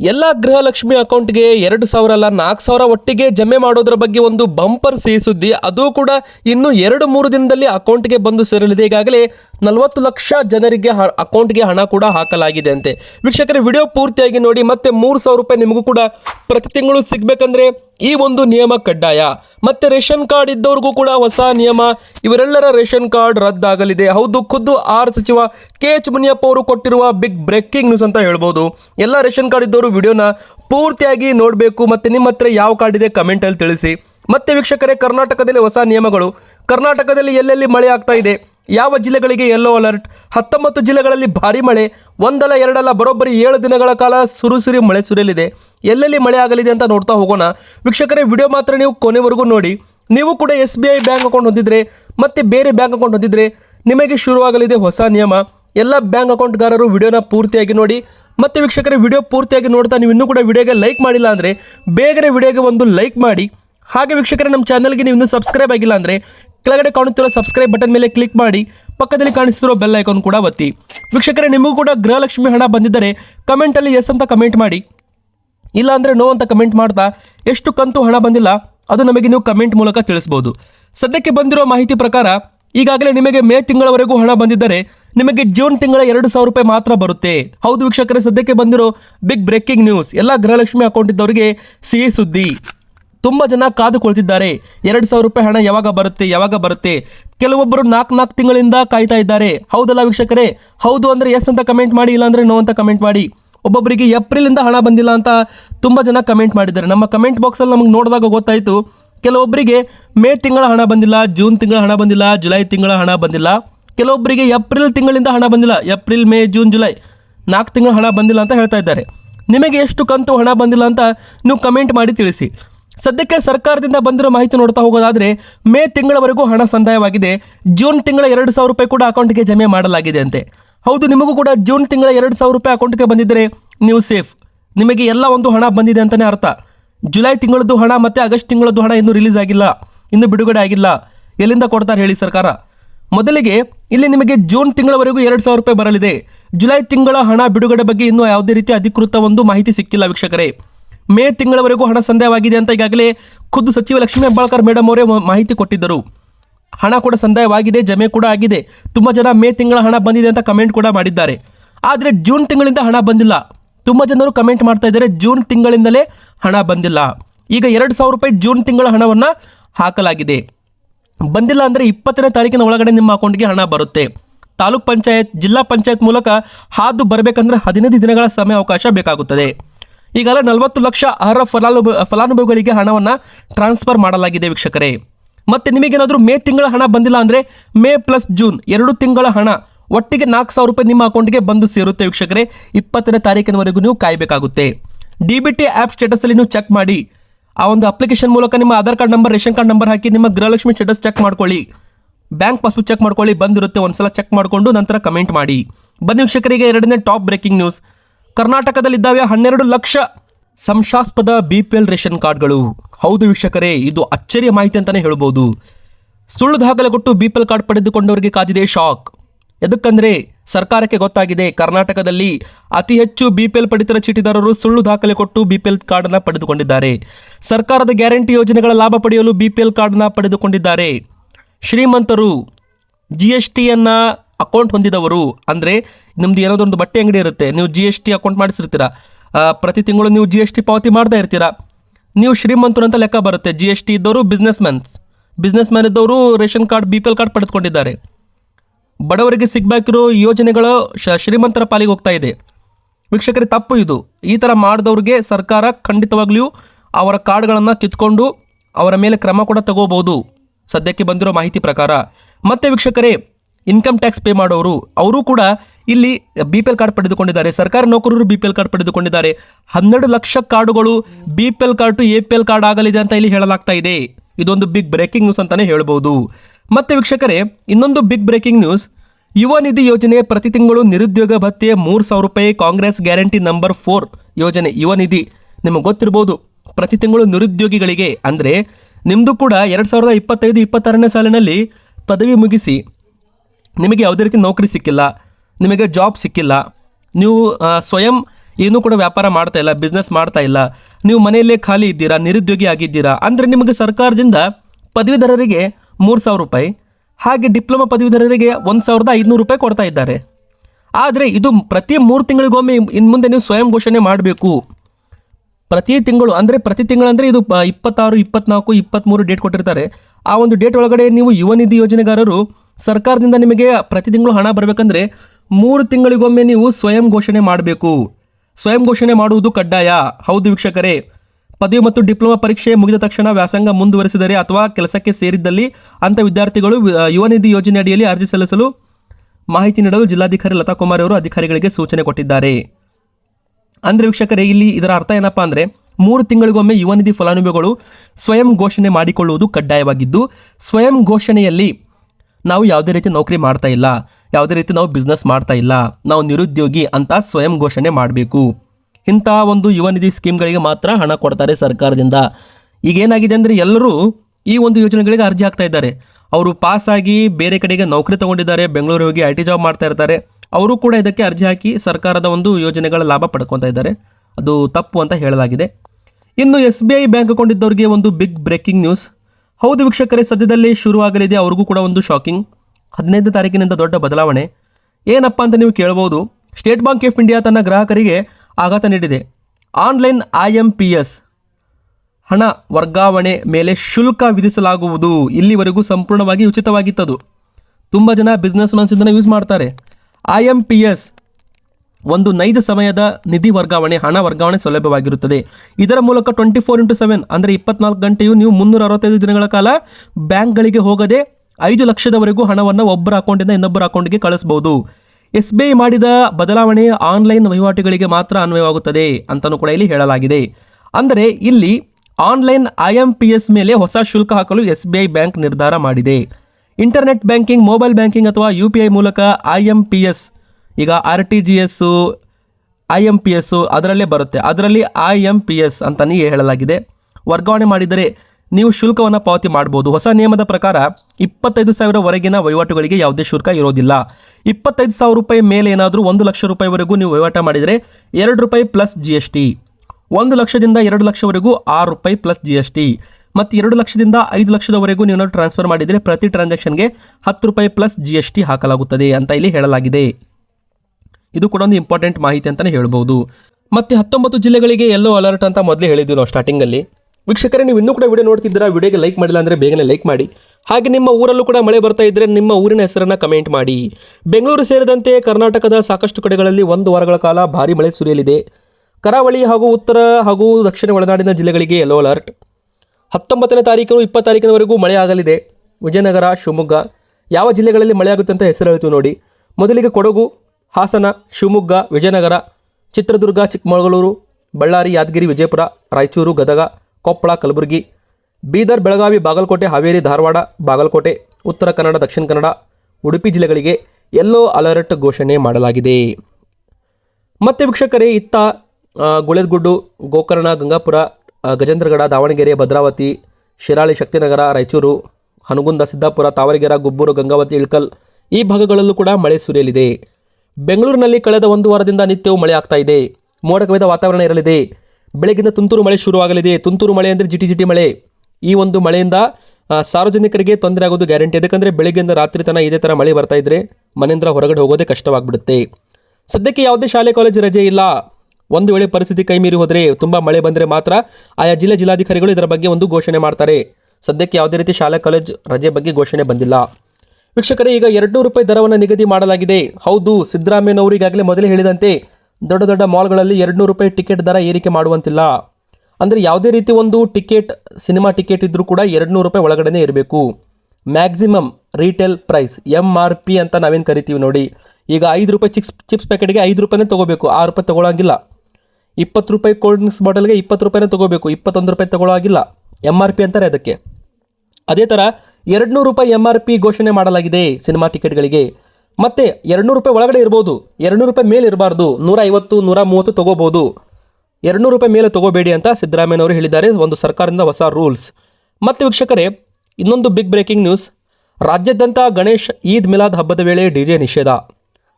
ಎಲ್ಲ ಗೃಹಲಕ್ಷ್ಮಿ ಅಕೌಂಟ್ಗೆ ಎರಡು ಸಾವಿರ ಅಲ್ಲ, ನಾಲ್ಕು ಸಾವಿರ ಒಟ್ಟಿಗೆ ಜಮೆ ಮಾಡೋದ್ರ ಬಗ್ಗೆ ಒಂದು ಬಂಪರ್ ಸಿಹಿ ಸುದ್ದಿ, ಅದು ಕೂಡ ಇನ್ನು ಎರಡು ಮೂರು ದಿನದಲ್ಲಿ ಅಕೌಂಟ್ಗೆ ಬಂದು ಸೇರಲಿದೆ. ಈಗಾಗಲೇ ನಲವತ್ತು ಲಕ್ಷ ಜನರಿಗೆ ಅಕೌಂಟ್ಗೆ ಹಣ ಕೂಡ ಹಾಕಲಾಗಿದೆ ಅಂತೆ ವೀಕ್ಷಕರೇ, ವಿಡಿಯೋ ಪೂರ್ತಿಯಾಗಿ ನೋಡಿ, ಮತ್ತೆ ಮೂರು ಸಾವಿರ ರೂಪಾಯಿ ನಿಮಗೂ ಕೂಡ ಪ್ರತಿ ತಿಂಗಳು ಸಿಗಬೇಕಂದ್ರೆ ಈ ಒಂದು ನಿಯಮ ಕಡ್ಡಾಯ. ಮತ್ತೆ ರೇಷನ್ ಕಾರ್ಡ್ ಇದ್ದವ್ರಿಗೂ ಕೂಡ ಹೊಸ ನಿಯಮ. ಇವರೆಲ್ಲರ ರೇಷನ್ ಕಾರ್ಡ್ ರದ್ದಾಗಲಿದೆ. ಹೌದು, ಖುದ್ದು ಆರ್ ಸಚಿವ ಕೆ ಎಚ್ ಮುನಿಯಪ್ಪ ಅವರು ಕೊಟ್ಟಿರುವ ಬಿಗ್ ಬ್ರೇಕಿಂಗ್ ನ್ಯೂಸ್ ಅಂತ ಹೇಳ್ಬೋದು. ಎಲ್ಲ ರೇಷನ್ ಕಾರ್ಡ್ ಇದ್ದವರು ವಿಡಿಯೋನ ಪೂರ್ತಿಯಾಗಿ ನೋಡಬೇಕು. ಮತ್ತೆ ನಿಮ್ಮ ಹತ್ರ ಯಾವ ಕಾರ್ಡ್ ಇದೆ ಕಮೆಂಟಲ್ಲಿ ತಿಳಿಸಿ. ಮತ್ತೆ ವೀಕ್ಷಕರೇ, ಕರ್ನಾಟಕದಲ್ಲಿ ಹೊಸ ನಿಯಮಗಳು. ಕರ್ನಾಟಕದಲ್ಲಿ ಎಲ್ಲೆಲ್ಲಿ ಮಳೆ ಆಗ್ತಾ ಇದೆ? ಯಾವ ಜಿಲ್ಲೆಗಳಿಗೆ ಯೆಲ್ಲೋ ಅಲರ್ಟ್ ಹತ್ತೊಂಬತ್ತು ಜಿಲ್ಲೆಗಳಲ್ಲಿ ಭಾರಿ ಮಳೆ ಒಂದಲ್ಲ ಎರಡಲ್ಲ ಬರೋಬ್ಬರಿ ಏಳು ದಿನಗಳ ಕಾಲ ಸುರುಸುರಿ ಮಳೆ ಸುರಿಯಲಿದೆ. ಎಲ್ಲೆಲ್ಲಿ ಮಳೆ ಆಗಲಿದೆ ಅಂತ ನೋಡ್ತಾ ಹೋಗೋಣ. ವೀಕ್ಷಕರೇ ವಿಡಿಯೋ ಮಾತ್ರ ನೀವು ಕೊನೆವರೆಗೂ ನೋಡಿ. ನೀವು ಕೂಡ S B I bank account ಹೊಂದಿದ್ರೆ, ಮತ್ತೆ ಬೇರೆ ಬ್ಯಾಂಕ್ ಅಕೌಂಟ್ ಹೊಂದಿದ್ರೆ, ನಿಮಗೆ ಶುರುವಾಗಲಿದೆ ಹೊಸ ನಿಯಮ. ಎಲ್ಲ ಬ್ಯಾಂಕ್ ಅಕೌಂಟ್ಗಾರರು ವಿಡಿಯೋನ ಪೂರ್ತಿಯಾಗಿ ನೋಡಿ. ಮತ್ತು ವೀಕ್ಷಕರೇ ವಿಡಿಯೋ ಪೂರ್ತಿಯಾಗಿ ನೋಡ್ತಾ ನೀವು ಇನ್ನೂ ಕೂಡ ವಿಡಿಯೋಗೆ ಲೈಕ್ ಮಾಡಿಲ್ಲ ಅಂದರೆ, ಬೇಗನೆ ವಿಡಿಯೋಗೆ ಒಂದು ಲೈಕ್ ಮಾಡಿ. ಹಾಗೆ ವೀಕ್ಷಕರೇ, ನಮ್ಮ ಚಾನಲ್ಗೆ ನೀವು ಇನ್ನೂ ಸಬ್ಸ್ಕ್ರೈಬ್ ಆಗಿಲ್ಲ ಅಂದರೆ ಕೆಳಗಡೆ ಕಾಣುತ್ತಿರೋ ಸಬ್ಸ್ಕ್ರೈಬ್ ಬಟನ್ ಮೇಲೆ ಕ್ಲಿಕ್ ಮಾಡಿ, ಪಕ್ಕದಲ್ಲಿ ಕಾಣಿಸ್ತಿರೋ ಬೆಲ್ ಐಕಾನ್ ಕೂಡ ಒತ್ತಿ. ವೀಕ್ಷಕರೇ, ನಿಮಗೂ ಕೂಡ ಗೃಹಲಕ್ಷ್ಮಿ ಹಣ ಬಂದಿದ್ದರೆ ಕಮೆಂಟಲ್ಲಿ ಎಸ್ ಅಂತ ಕಮೆಂಟ್ ಮಾಡಿ. ಇಲ್ಲ ಅಂದರೆ ನೋ ಅಂತ ಕಮೆಂಟ್ ಮಾಡ್ತಾ ಎಷ್ಟು ಕಂತು ಹಣ ಬಂದಿಲ್ಲ, ಅದು ನಮಗೆ ನೀವು ಕಮೆಂಟ್ ಮೂಲಕ ತಿಳಿಸ್ಬೋದು. ಸದ್ಯಕ್ಕೆ ಬಂದಿರೋ ಮಾಹಿತಿ ಪ್ರಕಾರ, ಈಗಾಗಲೇ ನಿಮಗೆ ಮೇ ತಿಂಗಳವರೆಗೂ ಹಣ ಬಂದಿದ್ದರೆ, ನಿಮಗೆ ಜೂನ್ ತಿಂಗಳ ಎರಡು ಸಾವಿರ ರೂಪಾಯಿ ಮಾತ್ರ ಬರುತ್ತೆ. ಹೌದು ವೀಕ್ಷಕರೇ, ಸದ್ಯಕ್ಕೆ ಬಂದಿರೋ ಬಿಗ್ ಬ್ರೇಕಿಂಗ್ ನ್ಯೂಸ್ ಎಲ್ಲ ಗೃಹಲಕ್ಷ್ಮಿ ಅಕೌಂಟ್ ಇದ್ದವರಿಗೆ ಸಿಹಿ ಸುದ್ದಿ. ತುಂಬ ಜನ ಕಾದು ಕುಳಿತಿದ್ದಾರೆ ಎರಡು ಸಾವಿರ ರೂಪಾಯಿ ಹಣ ಯಾವಾಗ ಬರುತ್ತೆ ಯಾವಾಗ ಬರುತ್ತೆ? ಕೆಲವೊಬ್ಬರು ನಾಲ್ಕು ನಾಲ್ಕು ತಿಂಗಳಿಂದ ಕಾಯ್ತಾ ಇದ್ದಾರೆ. ಹೌದಲ್ಲ ವೀಕ್ಷಕರೇ? ಹೌದು ಅಂದರೆ ಎಸ್ ಅಂತ ಕಮೆಂಟ್ ಮಾಡಿ, ಇಲ್ಲ ಅಂದರೆ ನೋ ಅಂತ ಕಮೆಂಟ್ ಮಾಡಿ. ಒಬ್ಬೊಬ್ಬರಿಗೆ ಏಪ್ರಿಲಿಂದ ಹಣ ಬಂದಿಲ್ಲ ಅಂತ ತುಂಬ ಜನ ಕಮೆಂಟ್ ಮಾಡಿದ್ದಾರೆ. ನಮ್ಮ ಕಮೆಂಟ್ ಬಾಕ್ಸಲ್ಲಿ ನಮಗೆ ನೋಡಿದಾಗ ಗೊತ್ತಾಯಿತು, ಕೆಲವೊಬ್ಬರಿಗೆ ಮೇ ತಿಂಗಳ ಹಣ ಬಂದಿಲ್ಲ, ಜೂನ್ ತಿಂಗಳ ಹಣ ಬಂದಿಲ್ಲ, ಜುಲೈ ತಿಂಗಳ ಹಣ ಬಂದಿಲ್ಲ. ಕೆಲವೊಬ್ಬರಿಗೆ ಏಪ್ರಿಲ್ ತಿಂಗಳಿಂದ ಹಣ ಬಂದಿಲ್ಲ, ಏಪ್ರಿಲ್, ಮೇ, ಜೂನ್, ಜುಲೈ ನಾಲ್ಕು ತಿಂಗಳ ಹಣ ಬಂದಿಲ್ಲ ಅಂತ ಹೇಳ್ತಾ ಇದ್ದಾರೆ. ನಿಮಗೆ ಎಷ್ಟು ಕಂತು ಹಣ ಬಂದಿಲ್ಲ ಅಂತ ನೀವು ಕಮೆಂಟ್ ಮಾಡಿ ತಿಳಿಸಿ. ಸದ್ಯಕ್ಕೆ ಸರ್ಕಾರದಿಂದ ಬಂದಿರೋ ಮಾಹಿತಿ ನೋಡ್ತಾ ಹೋಗೋದಾದ್ರೆ ಮೇ ತಿಂಗಳವರೆಗೂ ಹಣ ಸಂದಾಯವಾಗಿದೆ. ಜೂನ್ ತಿಂಗಳ ಎರಡು ಸಾವಿರ ರೂಪಾಯಿ ಕೂಡ ಅಕೌಂಟ್ಗೆ ಜಮೆ ಮಾಡಲಾಗಿದೆ ಅಂತೆ. ಹೌದು, ನಿಮಗೂ ಕೂಡ ಜೂನ್ ತಿಂಗಳ ಎರಡು ಸಾವಿರ ರೂಪಾಯಿ ಅಕೌಂಟ್ಗೆ ಬಂದಿದ್ದರೆ ನೀವು ಸೇಫ್. ನಿಮಗೆ ಎಲ್ಲ ಒಂದು ಹಣ ಬಂದಿದೆ ಅಂತಲೇ ಅರ್ಥ. ಜುಲೈ ತಿಂಗಳದ್ದು ಹಣ ಮತ್ತು ಆಗಸ್ಟ್ ತಿಂಗಳದ್ದು ಹಣ ಇನ್ನೂ ರಿಲೀಸ್ ಆಗಿಲ್ಲ, ಇನ್ನೂ ಬಿಡುಗಡೆ ಆಗಿಲ್ಲ. ಎಲ್ಲಿಂದ ಕೊಡ್ತಾರೆ ಹೇಳಿ ಸರ್ಕಾರ? ಮೊದಲಿಗೆ ಇಲ್ಲಿ ನಿಮಗೆ ಜೂನ್ ತಿಂಗಳವರೆಗೂ ಎರಡು ಸಾವಿರ ರೂಪಾಯಿ ಬರಲಿದೆ. ಜುಲೈ ತಿಂಗಳ ಹಣ ಬಿಡುಗಡೆ ಬಗ್ಗೆ ಇನ್ನೂ ಯಾವುದೇ ರೀತಿ ಅಧಿಕೃತ ಒಂದು ಮಾಹಿತಿ ಸಿಕ್ಕಿಲ್ಲ ವೀಕ್ಷಕರೇ. ಮೇ ತಿಂಗಳವರೆಗೂ ಹಣ ಸಂದಾಯವಾಗಿದೆ ಅಂತ ಈಗಾಗಲೇ ಖುದ್ದು ಸಚಿವ ಲಕ್ಷ್ಮೀ ಹೆಬ್ಬಾಳ್ಕರ್ ಮೇಡಮ್ ಅವರೇ ಮಾಹಿತಿ ಕೊಟ್ಟಿದ್ದರು. ಹಣ ಕೂಡ ಸಂದಾಯವಾಗಿದೆ, ಜಮೆ ಕೂಡ ಆಗಿದೆ. ತುಂಬ ಜನ ಮೇ ತಿಂಗಳ ಹಣ ಬಂದಿದೆ ಅಂತ ಕಮೆಂಟ್ ಕೂಡ ಮಾಡಿದ್ದಾರೆ. ಆದರೆ ಜೂನ್ ತಿಂಗಳಿಂದ ಹಣ ಬಂದಿಲ್ಲ. ತುಂಬ ಜನರು ಕಮೆಂಟ್ ಮಾಡ್ತಾ ಇದ್ದಾರೆ, ಜೂನ್ ತಿಂಗಳಿಂದಲೇ ಹಣ ಬಂದಿಲ್ಲ. ಈಗ ಎರಡು ಸಾವಿರ ರೂಪಾಯಿ ಜೂನ್ ತಿಂಗಳ ಹಣವನ್ನು ಹಾಕಲಾಗಿದೆ. ಬಂದಿಲ್ಲ ಅಂದರೆ ಇಪ್ಪತ್ತನೇ ತಾರೀಕಿನ ಒಳಗಡೆ ನಿಮ್ಮ ಅಕೌಂಟ್ಗೆ ಹಣ ಬರುತ್ತೆ. ತಾಲೂಕ್ ಪಂಚಾಯತ್, ಜಿಲ್ಲಾ ಪಂಚಾಯತ್ ಮೂಲಕ ಹಾದು ಬರಬೇಕಂದ್ರೆ ಹದಿನೈದು ದಿನಗಳ ಸಮಯ ಅವಕಾಶ ಬೇಕಾಗುತ್ತದೆ. ಈಗಲೇ ನಲವತ್ತು ಲಕ್ಷ ಅರ್ಹ ಫಲಾನುಭ ಫಲಾನುಭವಿಗಳಿಗೆ ಹಣವನ್ನು ಟ್ರಾನ್ಸ್ಫರ್ ಮಾಡಲಾಗಿದೆ ವೀಕ್ಷಕರೇ. ಮತ್ತು ನಿಮಗೇನಾದರೂ ಮೇ ತಿಂಗಳ ಹಣ ಬಂದಿಲ್ಲ ಅಂದರೆ ಮೇ ಪ್ಲಸ್ ಜೂನ್ ಎರಡು ತಿಂಗಳ ಹಣ ಒಟ್ಟಿಗೆ ನಾಲ್ಕು ಸಾವಿರ ರೂಪಾಯಿ ನಿಮ್ಮ ಅಕೌಂಟ್ಗೆ ಬಂದು ಸೇರುತ್ತೆ ವೀಕ್ಷಕರೇ. ಇಪ್ಪತ್ತನೇ ತಾರೀಕಿನವರೆಗೂ ನೀವು ಕಾಯಬೇಕಾಗುತ್ತೆ. ಡಿ ಬಿ ಟಿ ಆ್ಯಪ್ ಸ್ಟೇಟಸಲ್ಲಿ ನೀವು ಚೆಕ್ ಮಾಡಿ. ಆ ಒಂದು ಅಪ್ಲಿಕೇಶನ್ ಮೂಲಕ ನಿಮ್ಮ Aadhaar card number ration card number ಹಾಕಿ ನಿಮ್ಮ ಗೃಹಲಕ್ಷ್ಮಿ ಸ್ಟೇಟಸ್ ಚೆಕ್ ಮಾಡ್ಕೊಳ್ಳಿ. ಬ್ಯಾಂಕ್ ಪಾಸ್ಬುಕ್ ಚೆಕ್ ಮಾಡ್ಕೊಳ್ಳಿ. ಬಂದಿರುತ್ತೆ, ಒಂದ್ಸಲ ಚೆಕ್ ಮಾಡಿಕೊಂಡು ನಂತರ ಕಮೆಂಟ್ ಮಾಡಿ. ಬನ್ನಿ ವೀಕ್ಷಕರಿಗೆ ಎರಡನೇ ಟಾಪ್ ಬ್ರೇಕಿಂಗ್ ನ್ಯೂಸ್ ಕರ್ನಾಟಕದಲ್ಲಿದ್ದಾವೆ ಹನ್ನೆರಡು ಲಕ್ಷ ಸಂಶಾಸ್ಪದ ಬಿ ಪಿ ಎಲ್ ರೇಷನ್ ಕಾರ್ಡ್ಗಳು. ಹೌದು ವೀಕ್ಷಕರೇ, ಇದು ಅಚ್ಚರಿಯ ಮಾಹಿತಿ ಅಂತಲೇ ಹೇಳ್ಬೋದು. ಸುಳ್ಳು ದಾಖಲೆ ಕೊಟ್ಟು ಬಿ ಪಿ ಎಲ್ ಕಾರ್ಡ್ ಪಡೆದುಕೊಂಡವರಿಗೆ ಕಾದಿದೆ ಶಾಕ್. ಎದಕ್ಕಂದರೆ, ಸರ್ಕಾರಕ್ಕೆ ಗೊತ್ತಾಗಿದೆ, ಕರ್ನಾಟಕದಲ್ಲಿ ಅತಿ ಹೆಚ್ಚು ಬಿ ಪಿ ಎಲ್ ಪಡಿತರ ಚೀಟಿದಾರರು ಸುಳ್ಳು ದಾಖಲೆ ಕೊಟ್ಟು ಬಿ ಪಿ ಎಲ್ ಕಾರ್ಡನ್ನು ಪಡೆದುಕೊಂಡಿದ್ದಾರೆ. ಸರ್ಕಾರದ ಗ್ಯಾರಂಟಿ ಯೋಜನೆಗಳ ಲಾಭ ಪಡೆಯಲು ಬಿ ಪಿ ಎಲ್ ಕಾರ್ಡನ್ನು ಪಡೆದುಕೊಂಡಿದ್ದಾರೆ. ಶ್ರೀಮಂತರು ಜಿ ಎಸ್ ಟಿಯನ್ನು ಅಕೌಂಟ್ ಹೊಂದಿದವರು, ಅಂದರೆ ನಿಮ್ಮದು ಏನಾದರೂ ಒಂದು ಬಟ್ಟೆ ಅಂಗಡಿ ಇರುತ್ತೆ, ನೀವು ಜಿ ಎಸ್ ಟಿ ಅಕೌಂಟ್ ಮಾಡಿಸಿರ್ತೀರಾ ಪ್ರತಿ ತಿಂಗಳು ನೀವು ಜಿ ಎಸ್ ಟಿ ಪಾವತಿ ಮಾಡ್ತಾ ಇರ್ತೀರಾ, ನೀವು ಶ್ರೀಮಂತರು ಅಂತ ಲೆಕ್ಕ ಬರುತ್ತೆ ಜಿ ಎಸ್ ಟಿ ಇದ್ದವರು ಬಿಸ್ನೆಸ್ ಮ್ಯಾನ್ಸ್ ಬಿಸ್ನೆಸ್ ಮ್ಯಾನ್ ಇದ್ದವರು ration card B P L card ಪಡೆದುಕೊಂಡಿದ್ದಾರೆ. ಬಡವರಿಗೆ ಸಿಗಬೇಕಿರೋ ಯೋಜನೆಗಳು ಶ, ಶ್ರೀಮಂತರ ಪಾಲಿಗೆ ಹೋಗ್ತಾ ಇದೆ. ವೀಕ್ಷಕರೇ, ತಪ್ಪು ಇದು. ಈ ಥರ ಮಾಡಿದವ್ರಿಗೆ ಸರ್ಕಾರ ಖಂಡಿತವಾಗ್ಲೂ ಅವರ ಕಾರ್ಡ್ಗಳನ್ನು ಕಿತ್ಕೊಂಡು ಅವರ ಮೇಲೆ ಕ್ರಮ ಕೂಡ ತಗೋಬೋದು ಸದ್ಯಕ್ಕೆ ಬಂದಿರೋ ಮಾಹಿತಿ ಪ್ರಕಾರ. ಮತ್ತೆ ವೀಕ್ಷಕರೇ ಇನ್ಕಮ್ ಟ್ಯಾಕ್ಸ್ ಪೇ ಮಾಡೋರು, ಅವರು ಕೂಡ ಇಲ್ಲಿ ಬಿ ಪಿ ಎಲ್ ಕಾರ್ಡ್ ಪಡೆದುಕೊಂಡಿದ್ದಾರೆ. ಸರ್ಕಾರಿ ನೌಕರರು ಬಿ ಪಿ ಎಲ್ ಕಾರ್ಡ್ ಪಡೆದುಕೊಂಡಿದ್ದಾರೆ. ಹನ್ನೆರಡು ಲಕ್ಷ ಕಾರ್ಡುಗಳು B P L card to A P L card ಆಗಲಿದೆ ಅಂತ ಇಲ್ಲಿ ಹೇಳಲಾಗ್ತಾ ಇದೆ. ಇದೊಂದು ಬಿಗ್ ಬ್ರೇಕಿಂಗ್ ನ್ಯೂಸ್ ಅಂತಾನೆ ಹೇಳ್ಬೋದು. ಮತ್ತೆ ವೀಕ್ಷಕರೇ, ಇನ್ನೊಂದು ಬಿಗ್ ಬ್ರೇಕಿಂಗ್ ನ್ಯೂಸ್ ಯುವ ನಿಧಿ ಯೋಜನೆ ಪ್ರತಿ ತಿಂಗಳು ನಿರುದ್ಯೋಗ ಭತ್ಯೆ ಮೂರು ಸಾವಿರ ರೂಪಾಯಿ, ಕಾಂಗ್ರೆಸ್ ಗ್ಯಾರಂಟಿ ನಂಬರ್ ಫೋರ್ ಯೋಜನೆ, ಯುವ ನಿಧಿ. ನಿಮಗೆ ಗೊತ್ತಿರ್ಬೋದು, ಪ್ರತಿ ತಿಂಗಳು ನಿರುದ್ಯೋಗಿಗಳಿಗೆ, ಅಂದರೆ ನಿಮ್ಮದು ಕೂಡ ಎರಡು ಸಾವಿರದ ಇಪ್ಪತ್ತೈದು, ಇಪ್ಪತ್ತಾರನೇ ಸಾಲಿನಲ್ಲಿ ಪದವಿ ಮುಗಿಸಿ ನಿಮಗೆ ಯಾವುದೇ ರೀತಿ ನೌಕರಿ ಸಿಕ್ಕಿಲ್ಲ, ನಿಮಗೆ ಜಾಬ್ ಸಿಕ್ಕಿಲ್ಲ, ನೀವು ಸ್ವಯಂ ಏನೂ ಕೂಡ ವ್ಯಾಪಾರ ಮಾಡ್ತಾ ಇಲ್ಲ ಬಿಸ್ನೆಸ್ ಮಾಡ್ತಾ ಇಲ್ಲ, ನೀವು ಮನೆಯಲ್ಲೇ ಖಾಲಿ ಇದ್ದೀರಾ, ನಿರುದ್ಯೋಗಿ ಆಗಿದ್ದೀರಾ, ಅಂದರೆ ನಿಮಗೆ ಸರ್ಕಾರದಿಂದ ಪದವೀಧರರಿಗೆ ಮೂರು ಸಾವಿರ ರೂಪಾಯಿ, ಹಾಗೆ ಡಿಪ್ಲೊಮಾ ಪದವೀಧರರಿಗೆ ಒಂದು ಸಾವಿರದ ಐದುನೂರು ರೂಪಾಯಿ ಕೊಡ್ತಾ ಇದ್ದಾರೆ. ಆದರೆ ಇದು ಪ್ರತಿ ಮೂರು ತಿಂಗಳಿಗೊಮ್ಮೆ ಇನ್ನು ಮುಂದೆ ನೀವು ಸ್ವಯಂ ಘೋಷಣೆ ಮಾಡಬೇಕು. ಪ್ರತಿ ತಿಂಗಳು, ಅಂದರೆ ಪ್ರತಿ ತಿಂಗಳು ಅಂದರೆ ಇದು ಇಪ್ಪತ್ತಾರು, ಇಪ್ಪತ್ನಾಲ್ಕು ಇಪ್ಪತ್ತ್ಮೂರು ಡೇಟ್ ಕೊಟ್ಟಿರ್ತಾರೆ. ಆ ಒಂದು ಡೇಟ್ ಒಳಗಡೆ ನೀವು ಯುವ ನಿಧಿ ಯೋಜನೆಗಾರರು ಸರ್ಕಾರದಿಂದ ನಿಮಗೆ ಪ್ರತಿ ತಿಂಗಳು ಹಣ ಬರಬೇಕಂದ್ರೆ ಮೂರು ತಿಂಗಳಿಗೊಮ್ಮೆ ನೀವು ಸ್ವಯಂ ಘೋಷಣೆ ಮಾಡಬೇಕು. ಸ್ವಯಂ ಘೋಷಣೆ ಮಾಡುವುದು ಕಡ್ಡಾಯ. ಹೌದು ವೀಕ್ಷಕರೇ. ಪದವಿ ಮತ್ತು ಡಿಪ್ಲೊಮಾ ಪರೀಕ್ಷೆ ಮುಗಿದ ತಕ್ಷಣ ವ್ಯಾಸಂಗ ಮುಂದುವರಿಸಿದರೆ ಅಥವಾ ಕೆಲಸಕ್ಕೆ ಸೇರಿದ್ದಲ್ಲಿ ಅಂಥ ವಿದ್ಯಾರ್ಥಿಗಳು ಯುವನಿಧಿ ಯುವ ನಿಧಿ ಯೋಜನೆ ಅಡಿಯಲ್ಲಿ ಅರ್ಜಿ ಸಲ್ಲಿಸಲು ಮಾಹಿತಿ ನೀಡಲು ಜಿಲ್ಲಾಧಿಕಾರಿ ಲತಾ ಕುಮಾರ್ ಅವರು ಅಧಿಕಾರಿಗಳಿಗೆ ಸೂಚನೆ ಕೊಟ್ಟಿದ್ದಾರೆ. ಅಂದರೆ ವೀಕ್ಷಕರೇ, ಇಲ್ಲಿ ಇದರ ಅರ್ಥ ಏನಪ್ಪಾ ಅಂದರೆ ಮೂರು ತಿಂಗಳಿಗೊಮ್ಮೆ ಯುವ ನಿಧಿ ಫಲಾನುಭವಿಗಳು ಸ್ವಯಂ ಘೋಷಣೆ ಮಾಡಿಕೊಳ್ಳುವುದು ಕಡ್ಡಾಯವಾಗಿದ್ದು, ಸ್ವಯಂ ಘೋಷಣೆಯಲ್ಲಿ ನಾವು ಯಾವುದೇ ರೀತಿ ನೌಕರಿ ಮಾಡ್ತಾ ಇಲ್ಲ, ಯಾವುದೇ ರೀತಿ ನಾವು ಬಿಸ್ನೆಸ್ ಮಾಡ್ತಾ ಇಲ್ಲ, ನಾವು ನಿರುದ್ಯೋಗಿ ಅಂತ ಸ್ವಯಂ ಘೋಷಣೆ ಮಾಡಬೇಕು. ಇಂಥ ಒಂದು ಯುವ ನಿಧಿ ಸ್ಕೀಮ್ಗಳಿಗೆ ಮಾತ್ರ ಹಣ ಕೊಡ್ತಾರೆ ಸರ್ಕಾರದಿಂದ. ಈಗ ಏನಾಗಿದೆ ಅಂದರೆ ಎಲ್ಲರೂ ಈ ಒಂದು ಯೋಜನೆಗಳಿಗೆ ಅರ್ಜಿ ಹಾಕ್ತಾ ಇದ್ದಾರೆ. ಅವರು ಪಾಸಾಗಿ ಬೇರೆ ಕಡೆಗೆ ನೌಕರಿ ತೊಗೊಂಡಿದ್ದಾರೆ ಬೆಂಗಳೂರು ಹೋಗಿ ಐ ಟಿ ಜಾಬ್ ಮಾಡ್ತಾ ಇರ್ತಾರೆ. ಅವರು ಕೂಡ ಇದಕ್ಕೆ ಅರ್ಜಿ ಹಾಕಿ ಸರ್ಕಾರದ ಒಂದು ಯೋಜನೆಗಳ ಲಾಭ ಪಡ್ಕೊತಾ ಇದ್ದಾರೆ. ಅದು ತಪ್ಪು ಅಂತ ಹೇಳಲಾಗಿದೆ. ಇನ್ನು S B I bank account ಇದ್ದವರಿಗೆ ಒಂದು ಬಿಗ್ ಬ್ರೇಕಿಂಗ್ ನ್ಯೂಸ್ ಹೌದು ವೀಕ್ಷಕರೇ, ಸದ್ಯದಲ್ಲೇ ಶುರುವಾಗಲಿದೆ ಅವ್ರಿಗೂ ಕೂಡ ಒಂದು ಶಾಕಿಂಗ್ ಹದಿನೈದನೇ ತಾರೀಕಿನಿಂದ ದೊಡ್ಡ ಬದಲಾವಣೆ. ಏನಪ್ಪ ಅಂತ ನೀವು ಕೇಳಬಹುದು ಸ್ಟೇಟ್ ಬ್ಯಾಂಕ್ ಆಫ್ ಇಂಡಿಯಾ ತನ್ನ ಗ್ರಾಹಕರಿಗೆ ಆಘಾತ ನೀಡಿದೆ. Online I M P S ಹಣ ವರ್ಗಾವಣೆ ಮೇಲೆ ಶುಲ್ಕ ವಿಧಿಸಲಾಗುವುದು ಇಲ್ಲಿವರೆಗೂ ಸಂಪೂರ್ಣವಾಗಿ ಉಚಿತವಾಗಿತ್ತದು. ತುಂಬ ಜನ ಬಿಸ್ನೆಸ್ ಮನ್ಸಿಂದ ಯೂಸ್ ಮಾಡ್ತಾರೆ. ಐ ಎಂ ಪಿ ಎಸ್ ಒಂದು ನೈಜ ಸಮಯದ ನಿಧಿ ವರ್ಗಾವಣೆ, ಹಣ ವರ್ಗಾವಣೆ ಸೌಲಭ್ಯವಾಗಿರುತ್ತದೆ ಇದರ ಮೂಲಕ ಟ್ವೆಂಟಿ ಫೋರ್ ಇಂಟು ಸೆವೆನ್ ಅಂದರೆ ಇಪ್ಪತ್ನಾಲ್ಕು ಗಂಟೆಯು ನೀವು ಮುನ್ನೂರ ಅರವತ್ತೈದು ದಿನಗಳ ಕಾಲ ಬ್ಯಾಂಕ್ಗಳಿಗೆ ಹೋಗದೆ ಐದು ಲಕ್ಷದವರೆಗೂ ಹಣವನ್ನು ಒಬ್ಬರ ಅಕೌಂಟಿಂದ ಇನ್ನೊಬ್ಬರ ಅಕೌಂಟ್ಗೆ ಕಳಿಸಬಹುದು ಎಸ್ ಬಿ ಐ ಮಾಡಿದ ಬದಲಾವಣೆ ಆನ್ಲೈನ್ ವಹಿವಾಟುಗಳಿಗೆ ಮಾತ್ರ ಅನ್ವಯವಾಗುತ್ತದೆ ಅಂತಲೂ ಕೂಡ ಇಲ್ಲಿ ಹೇಳಲಾಗಿದೆ. ಅಂದರೆ ಇಲ್ಲಿ online I M P S ಮೇಲೆ ಹೊಸ ಶುಲ್ಕ ಹಾಕಲು ಎಸ್ ಬಿ ಐ ಬ್ಯಾಂಕ್ ನಿರ್ಧಾರ ಮಾಡಿದೆ. ಇಂಟರ್ನೆಟ್ ಬ್ಯಾಂಕಿಂಗ್, ಮೊಬೈಲ್ ಬ್ಯಾಂಕಿಂಗ್ ಅಥವಾ ಯು ಪಿ ಐ ಮೂಲಕ ಐ ಎಂ ಪಿ ಎಸ್ ಈಗ R T G S I M P S ಅದರಲ್ಲೇ ಬರುತ್ತೆ. ಅದರಲ್ಲಿ ಐ ಎಂ ಪಿ ಎಸ್ ಅಂತಲೇ ಹೇಳಲಾಗಿದೆ. ವರ್ಗಾವಣೆ ಮಾಡಿದರೆ ನೀವು ಶುಲ್ಕವನ್ನು ಪಾವತಿ ಮಾಡ್ಬೋದು. ಹೊಸ ನಿಯಮದ ಪ್ರಕಾರ ಇಪ್ಪತ್ತೈದು ಸಾವಿರವರೆಗಿನ ವಹಿವಾಟುಗಳಿಗೆ ಯಾವುದೇ ಶುಲ್ಕ ಇರೋದಿಲ್ಲ. ಇಪ್ಪತ್ತೈದು ಸಾವಿರ ರೂಪಾಯಿ ಮೇಲೆ ಏನಾದರೂ ಒಂದು ಲಕ್ಷ ರೂಪಾಯಿವರೆಗೂ ನೀವು ವಹಿವಾಟ ಮಾಡಿದರೆ ಎರಡು ರೂಪಾಯಿ ಪ್ಲಸ್ ಜಿ ಎಸ್ ಟಿ ಒಂದು ಲಕ್ಷದಿಂದ ಎರಡು ಲಕ್ಷವರೆಗೂ ಆರು ರೂಪಾಯಿ ಪ್ಲಸ್ ಜಿ ಎಸ್ ಟಿ ಮತ್ತು ಎರಡು ಲಕ್ಷದಿಂದ ಐದು ಲಕ್ಷದವರೆಗೂ ನೀವು ಟ್ರಾನ್ಸ್ಫರ್ ಮಾಡಿದರೆ ಪ್ರತಿ ಟ್ರಾನ್ಸಾಕ್ಷನ್ಗೆ ಹತ್ತು ರೂಪಾಯಿ ಪ್ಲಸ್ ಜಿ ಎಸ್ ಟಿ ಹಾಕಲಾಗುತ್ತದೆ ಅಂತ ಇಲ್ಲಿ ಹೇಳಲಾಗಿದೆ. ಇದು ಕೂಡ ಒಂದು ಇಂಪಾರ್ಟೆಂಟ್ ಮಾಹಿತಿ ಅಂತಲೇ ಹೇಳ್ಬೋದು. ಮತ್ತೆ ಹತ್ತೊಂಬತ್ತು ಜಿಲ್ಲೆಗಳಿಗೆ ಎಲ್ಲೋ ಅಲರ್ಟ್ ಅಂತ ಮೊದಲೇ ಹೇಳಿದ್ವಿ ನಾವು ಸ್ಟಾರ್ಟಿಂಗಲ್ಲಿ ವೀಕ್ಷಕರೇ, ನೀವು ಇನ್ನೂ ಕೂಡ ವಿಡಿಯೋ ನೋಡ್ತಿದ್ದೀರಾ ವಿಡಿಯೋಗೆ ಲೈಕ್ ಮಾಡಿಲ್ಲ ಅಂದರೆ ಬೇಗನೆ ಲೈಕ್ ಮಾಡಿ. ಹಾಗೆ ನಿಮ್ಮ ಊರಲ್ಲೂ ಕೂಡ ಮಳೆ ಬರ್ತಾ ಇದ್ದರೆ ನಿಮ್ಮ ಊರಿನ ಹೆಸರನ್ನು ಕಮೆಂಟ್ ಮಾಡಿ. ಬೆಂಗಳೂರು ಸೇರಿದಂತೆ ಕರ್ನಾಟಕದ ಸಾಕಷ್ಟು ಕಡೆಗಳಲ್ಲಿ ಒಂದು ವಾರಗಳ ಕಾಲ ಭಾರಿ ಮಳೆ ಸುರಿಯಲಿದೆ. ಕರಾವಳಿ ಹಾಗೂ ಉತ್ತರ ಹಾಗೂ ದಕ್ಷಿಣ ಒಳನಾಡಿನ ಜಿಲ್ಲೆಗಳಿಗೆ ಯೆಲ್ಲೋ ಅಲರ್ಟ್ ಹತ್ತೊಂಬತ್ತನೇ ತಾರೀಕು ಇಪ್ಪತ್ತು ತಾರೀಕಿನವರೆಗೂ ಮಳೆ ಆಗಲಿದೆ. ವಿಜಯನಗರ, ಶಿವಮೊಗ್ಗ, ಯಾವ ಜಿಲ್ಲೆಗಳಲ್ಲಿ ಮಳೆ ಆಗುತ್ತೆ ಅಂತ ಹೆಸರು ಹೇಳ್ತೀವಿ ನೋಡಿ. ಮೊದಲಿಗೆ ಕೊಡಗು ಹಾಸನ, ಶಿವಮೊಗ್ಗ, ವಿಜಯನಗರ, ಚಿತ್ರದುರ್ಗ, ಚಿಕ್ಕಮಗಳೂರು, ಬಳ್ಳಾರಿ, ಯಾದಗಿರಿ, ವಿಜಯಪುರ, ರಾಯಚೂರು, ಗದಗ, ಕೊಪ್ಪಳ, ಕಲಬುರಗಿ, ಬೀದರ್, ಬೆಳಗಾವಿ, ಬಾಗಲಕೋಟೆ, ಹಾವೇರಿ, ಧಾರವಾಡ, ಬಾಗಲಕೋಟೆ, ಉತ್ತರ ಕನ್ನಡ, ದಕ್ಷಿಣ ಕನ್ನಡ, ಉಡುಪಿ ಜಿಲ್ಲೆಗಳಿಗೆ ಯೆಲ್ಲೋ ಅಲರ್ಟ್ ಘೋಷಣೆ ಮಾಡಲಾಗಿದೆ. ಮತ್ತೆ ವೀಕ್ಷಕರೇ, ಇತ್ತ ಗುಳೆದ್ಗುಡ್ಡು, ಗೋಕರ್ಣ, ಗಂಗಾಪುರ ಗಜೇಂದ್ರಗಡ, ದಾವಣಗೆರೆ, ಭದ್ರಾವತಿ, ಶಿರಾಳಿ, ಶಕ್ತಿನಗರ, ರಾಯಚೂರು, ಹನುಗುಂದ, ಸಿದ್ದಾಪುರ, ತಾವರಗೆರೆ, ಗುಬ್ಬೂರು, ಗಂಗಾವತಿ, ಇಳ್ಕಲ್ ಈ ಭಾಗಗಳಲ್ಲೂ ಕೂಡ ಮಳೆ ಸುರಿಯಲಿದೆ. ಬೆಂಗಳೂರಿನಲ್ಲಿ ಕಳೆದ ಒಂದು ವಾರದಿಂದ ನಿತ್ಯವೂ ಮಳೆ ಆಗ್ತಾ ಇದೆ. ಮೋಡ ಕವಿದ ವಾತಾವರಣ ಇರಲಿದೆ. ಬೆಳಗಿನ ತುಂತುರು ಮಳೆ ಶುರುವಾಗಲಿದೆ. ತುಂತುರು ಮಳೆ ಅಂದರೆ ಜಿಟಿ ಜಿಟಿ ಮಳೆ. ಈ ಒಂದು ಮಳೆಯಿಂದ ಸಾರ್ವಜನಿಕರಿಗೆ ತೊಂದರೆ ಆಗೋದು ಗ್ಯಾರಂಟಿ. ಯಾಕಂದರೆ ಬೆಳಗ್ಗೆಯಿಂದ ರಾತ್ರಿ ತನಕ ಇದೇ ಥರ ಮಳೆ ಬರ್ತಾ ಇದ್ದರೆ ಮನೆಯಿಂದ ಹೊರಗಡೆ ಹೋಗೋದೇ ಕಷ್ಟವಾಗ್ಬಿಡುತ್ತೆ. ಸದ್ಯಕ್ಕೆ ಯಾವುದೇ ಶಾಲೆ, ಕಾಲೇಜು ರಜೆ ಇಲ್ಲ. ಒಂದು ವೇಳೆ ಪರಿಸ್ಥಿತಿ ಕೈ ಮೀರಿ ಹೋದರೆ ತುಂಬ ಮಳೆ ಬಂದರೆ ಮಾತ್ರ ಆಯಾ ಜಿಲ್ಲಾ ಜಿಲ್ಲಾಧಿಕಾರಿಗಳು ಇದರ ಬಗ್ಗೆ ಒಂದು ಘೋಷಣೆ ಮಾಡ್ತಾರೆ. ಸದ್ಯಕ್ಕೆ ಯಾವುದೇ ರೀತಿ ಶಾಲೆ, ಕಾಲೇಜ್ ರಜೆ ಬಗ್ಗೆ ಘೋಷಣೆ ಬಂದಿಲ್ಲ. ವೀಕ್ಷಕರೇ, ಈಗ ಎರಡುನೂರು ರೂಪಾಯಿ ದರವನ್ನು ನಿಗದಿ ಮಾಡಲಾಗಿದೆ. ಹೌದು, ಸಿದ್ದರಾಮಯ್ಯನವರಿಗಾಗಲೇ ಮೊದಲೇ ಹೇಳಿದಂತೆ ದೊಡ್ಡ ದೊಡ್ಡ ಮಾಲ್ಗಳಲ್ಲಿ ಎರಡುನೂರು ರೂಪಾಯಿ ಟಿಕೆಟ್ ದರ ಏರಿಕೆ ಮಾಡುವಂತಿಲ್ಲ. ಅಂದರೆ ಯಾವುದೇ ರೀತಿ ಒಂದು ಟಿಕೆಟ್, ಸಿನಿಮಾ ಟಿಕೆಟ್ ಇದ್ದರೂ ಕೂಡ ಎರಡುನೂರು ರೂಪಾಯಿ ಒಳಗಡೆನೇ ಇರಬೇಕು. Maximum retail price M R P ಅಂತ ನಾವೇನು ಕರಿತೀವಿ ನೋಡಿ. ಈಗ ಐದು ರೂಪಾಯಿ ಚಿಪ್ಸ್ ಚಿಪ್ಸ್ ಪ್ಯಾಕೆಟ್ಗೆ ಐದು ರೂಪಾಯಿನೇ ತೊಗೋಬೇಕು. ಆರು ರೂಪಾಯಿ ತೊಗೊಳಂಗಿಲ್ಲ. ಇಪ್ಪತ್ತು ರೂಪಾಯಿ ಕೋಲ್ಡ್ ಡ್ರಿಂಕ್ಸ್ ಬಾಟಲ್ಗೆ ಇಪ್ಪತ್ತು ರೂಪಾಯಿನೇ ತೊಗೋಬೇಕು. ಇಪ್ಪತ್ತೊಂದು ರೂಪಾಯಿ ತೊಗೊಳ್ಳೋ ಆಗಿಲ್ಲ ಎಂ ಆರ್ ಪಿ ಅಂತಾರೆ ಅದಕ್ಕೆ. ಅದೇ ಥರ ಎರಡುನೂರು ರೂಪಾಯಿ ಎಂ ಆರ್ ಪಿ ಘೋಷಣೆ ಮಾಡಲಾಗಿದೆ ಸಿನಿಮಾ ಟಿಕೆಟ್ಗಳಿಗೆ. ಮತ್ತೆ ಎರಡುನೂರು ರೂಪಾಯಿ ಒಳಗಡೆ ಇರ್ಬೋದು, ಎರಡುನೂರು ರೂಪಾಯಿ ಮೇಲೆ ಇರಬಾರ್ದು ನೂರ ಐವತ್ತು ನೂರ ಮೂವತ್ತು ತೊಗೋಬೋದು. ಎರಡುನೂರು ರೂಪಾಯಿ ಮೇಲೆ ತೊಗೋಬೇಡಿ ಅಂತ ಸಿದ್ದರಾಮಯ್ಯನವರು ಹೇಳಿದ್ದಾರೆ, ಒಂದು ಸರ್ಕಾರದಿಂದ ಹೊಸ ರೂಲ್ಸ್. ಮತ್ತು ವೀಕ್ಷಕರೇ, ಇನ್ನೊಂದು ಬಿಗ್ ಬ್ರೇಕಿಂಗ್ ನ್ಯೂಸ್ ರಾಜ್ಯಾದ್ಯಂತ ಗಣೇಶ್ ಈದ್ ಮಿಲಾದ್ ಹಬ್ಬದ ವೇಳೆ ಡಿಜೆ ನಿಷೇಧ.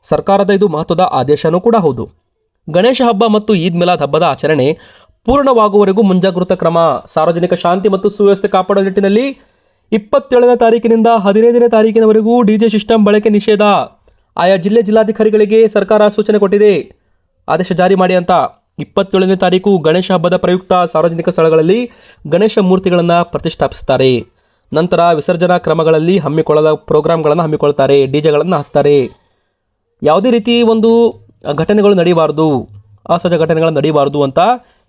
ಸರ್ಕಾರದ ಇದು ಮಹತ್ವದ ಆದೇಶನೂ ಕೂಡ ಹೌದು. ಗಣೇಶ ಹಬ್ಬ ಮತ್ತು ಈದ್ ಮಿಲಾದ್ ಹಬ್ಬದ ಆಚರಣೆ ಪೂರ್ಣವಾಗುವವರೆಗೂ ಮುಂಜಾಗೃತ ಕ್ರಮ. ಸಾರ್ವಜನಿಕ ಶಾಂತಿ ಮತ್ತು ಸುವ್ಯವಸ್ಥೆ ಕಾಪಾಡುವ ನಿಟ್ಟಿನಲ್ಲಿ ಇಪ್ಪತ್ತೇಳನೇ ತಾರೀಕಿನಿಂದ ಹದಿನೈದನೇ ತಾರೀಕಿನವರೆಗೂ ಡಿಜೆ ಸಿಸ್ಟಮ್ ಬಳಕೆ ನಿಷೇಧ. ಆಯಾ ಜಿಲ್ಲೆ ಜಿಲ್ಲಾಧಿಕಾರಿಗಳಿಗೆ ಸರ್ಕಾರ ಸೂಚನೆ ಕೊಟ್ಟಿದೆ. ಆದೇಶ ಜಾರಿ ಮಾಡಿ ಅಂತ. ಇಪ್ಪತ್ತೇಳನೇ ತಾರೀಕು ಗಣೇಶ ಹಬ್ಬದ ಪ್ರಯುಕ್ತ ಸಾರ್ವಜನಿಕ ಸ್ಥಳಗಳಲ್ಲಿ ಗಣೇಶ ಮೂರ್ತಿಗಳನ್ನು ಪ್ರತಿಷ್ಠಾಪಿಸ್ತಾರೆ. ನಂತರ ವಿಸರ್ಜನಾ ಕ್ರಮಗಳಲ್ಲಿ ಹಮ್ಮಿಕೊಳ್ಳದ ಪ್ರೋಗ್ರಾಮ್ಗಳನ್ನು ಹಮ್ಮಿಕೊಳ್ತಾರೆ ಡಿಜೆಗಳನ್ನು ಹಾಸ್ತಾರೆ ಯಾವುದೇ ರೀತಿ ಒಂದು ಘಟನೆಗಳು ನಡೆಯಬಾರ್ದು, ಅಸಹಜ ಘಟನೆಗಳು ನಡೆಯಬಾರ್ದು ಅಂತ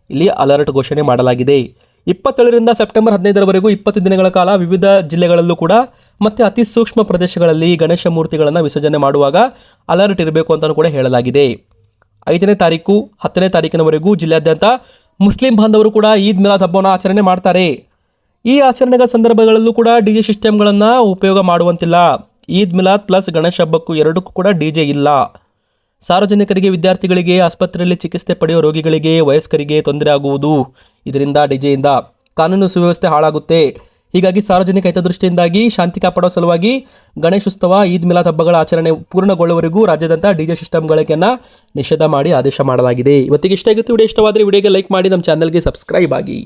ಇಲ್ಲಿ ಅಲರ್ಟ್ ಘೋಷಣೆ ಮಾಡಲಾಗಿದೆ. ಇಪ್ಪತ್ತೇಳರಿಂದ ಸೆಪ್ಟೆಂಬರ್ ಹದಿನೈದರವರೆಗೂ ಇಪ್ಪತ್ತು ದಿನಗಳ ಕಾಲ ವಿವಿಧ ಜಿಲ್ಲೆಗಳಲ್ಲೂ ಕೂಡ ಮತ್ತು ಅತಿ ಸೂಕ್ಷ್ಮ ಪ್ರದೇಶಗಳಲ್ಲಿ ಗಣೇಶ ಮೂರ್ತಿಗಳನ್ನು ವಿಸರ್ಜನೆ ಮಾಡುವಾಗ ಅಲರ್ಟ್ ಇರಬೇಕು ಅಂತಲೂ ಕೂಡ ಹೇಳಲಾಗಿದೆ. ಐದನೇ ತಾರೀಕು, ಹತ್ತನೇ ತಾರೀಕಿನವರೆಗೂ ಜಿಲ್ಲೆಯಾದ್ಯಂತ ಮುಸ್ಲಿಂ ಬಾಂಧವರು ಕೂಡ ಈದ್ ಮಿಲಾದ್ ಹಬ್ಬವನ್ನು ಆಚರಣೆ ಮಾಡ್ತಾರೆ. ಈ ಆಚರಣೆಗಳ ಸಂದರ್ಭಗಳಲ್ಲೂ ಕೂಡ ಡಿ ಜೆ ಸಿಸ್ಟಮ್ಗಳನ್ನು ಉಪಯೋಗ ಮಾಡುವಂತಿಲ್ಲ. ಈದ್ ಮಿಲಾದ್ ಪ್ಲಸ್ ಗಣೇಶ ಹಬ್ಬಕ್ಕೂ ಎರಡಕ್ಕೂ ಕೂಡ ಡಿ ಜೆ ಇಲ್ಲ. ಸಾರ್ವಜನಿಕರಿಗೆ, ವಿದ್ಯಾರ್ಥಿಗಳಿಗೆ, ಆಸ್ಪತ್ರೆಯಲ್ಲಿ ಚಿಕಿತ್ಸೆ ಪಡೆಯುವ ರೋಗಿಗಳಿಗೆ, ವಯಸ್ಕರಿಗೆ ತೊಂದರೆ ಆಗುವುದು ಇದರಿಂದ ಡಿಜೆಯಿಂದ ಕಾನೂನು ಸುವ್ಯವಸ್ಥೆ ಹಾಳಾಗುತ್ತೆ. ಹೀಗಾಗಿ ಸಾರ್ವಜನಿಕ ಹಿತದೃಷ್ಟಿಯಿಂದಾಗಿ ಶಾಂತಿ ಕಾಪಾಡುವ ಸಲುವಾಗಿ ಗಣೇಶೋತ್ಸವ ಈದ್ ಮಿಲಾದ್ ಹಬ್ಬಗಳ ಆಚರಣೆ ಪೂರ್ಣಗೊಳ್ಳುವವರೆಗೂ ರಾಜ್ಯಾದ್ಯಂತ ಡಿಜೆ ಸಿಸ್ಟಮ್ ಬಳಕೆಯನ್ನು ನಿಷೇಧ ಮಾಡಿ ಆದೇಶ ಮಾಡಲಾಗಿದೆ. ಇವತ್ತಿಗೆ ಇಷ್ಟ ಆಗುತ್ತೆ. ವಿಡಿಯೋ ಇಷ್ಟವಾದರೆ ವಿಡಿಯೋಗೆ ಲೈಕ್ ಮಾಡಿ, ನಮ್ಮ ಚಾನಲ್ಗೆ ಸಬ್ಸ್ಕ್ರೈಬ್ ಆಗಿ.